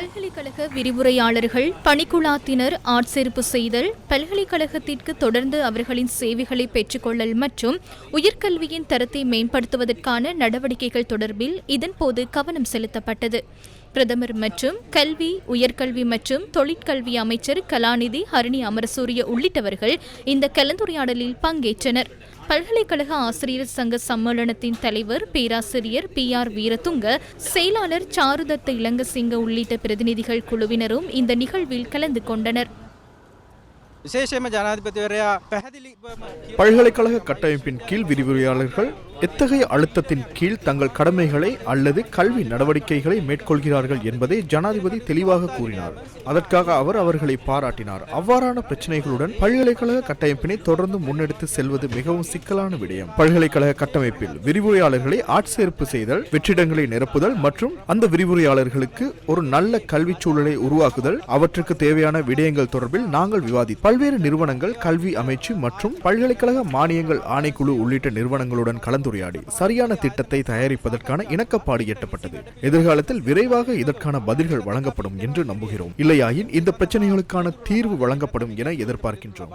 பல்கலைக்கழக விரிவுரையாளர்கள் பணிக்குழாத்தினர் ஆட்சேர்ப்பு செய்தல் பல்கலைக்கழகத்திற்கு தொடர்ந்து அவர்களின் சேவைகளை பெற்றுக்கொள்ளல் மற்றும் உயர்கல்வியின் தரத்தை மேம்படுத்துவதற்கான நடவடிக்கைகள் தொடர்பில் இதன்போது கவனம் செலுத்தப்பட்டது. பிரதமர் மற்றும் கல்வி உயர்கல்வி மற்றும் தொழிற்கல்வி அமைச்சர் கலாநிதி ஹரணி அமரசூரிய உள்ளிட்டவர்கள் இந்த கலந்துரையாடலில் பங்கேற்றனர். பல்கலைக்கழக ஆசிரியர் சங்க சம்மேளனத்தின் தலைவர் பேராசிரியர் பி ஆர் வீரத்துங்க செயலாளர் சாருதத்த இலங்கசிங்க உள்ளிட்ட பிரதிநிதிகள் குழுவினரும் இந்த நிகழ்வில் கலந்து கொண்டனர். பல்கலைக்கழக கட்டமைப்பின் கீழ் விரிவுரையாளர்கள் எத்தகைய அழுத்தத்தின் கீழ் தங்கள் கடமைகளை அல்லது கல்வி நடவடிக்கைகளை மேற்கொள்கிறார்கள் என்பதை ஜனாதிபதி தெளிவாக கூறினார். அதற்காக அவர் அவர்களை பாராட்டினார். அவ்வாறான பிரச்சனைகளுடன் பல்கலைக்கழக கட்டமைப்பினை தொடர்ந்து முன்னெடுத்து செல்வது மிகவும் சிக்கலான விடயம். பல்கலைக்கழக கட்டமைப்பில் விரிவுரையாளர்களை ஆட்சேர்ப்பு செய்தல் வெற்றிடங்களை நிரப்புதல் மற்றும் அந்த விரிவுரையாளர்களுக்கு ஒரு நல்ல கல்விச் சூழலை உருவாக்குதல் அவற்றுக்கு தேவையான விடயங்கள் தொடர்பில் நாங்கள் விவாதி பல்வேறு நிறுவனங்கள் கல்வி அமைச்சு மற்றும் பல்கலைக்கழக மானியங்கள் ஆணைக்குழு உள்ளிட்ட நிறுவனங்களுடன் கலந்துரையாடி சரியான திட்டத்தை தயாரிப்பதற்கான இணக்கப்பாடு எட்டப்பட்டது. எதிர்காலத்தில் விரைவாக இதற்கான பதில்கள் வழங்கப்படும் என்று நம்புகிறோம். இல்லையாயின் இந்த பிரச்சனைகளுக்கான தீர்வு வழங்கப்படும் என எதிர்பார்க்கின்றோம்.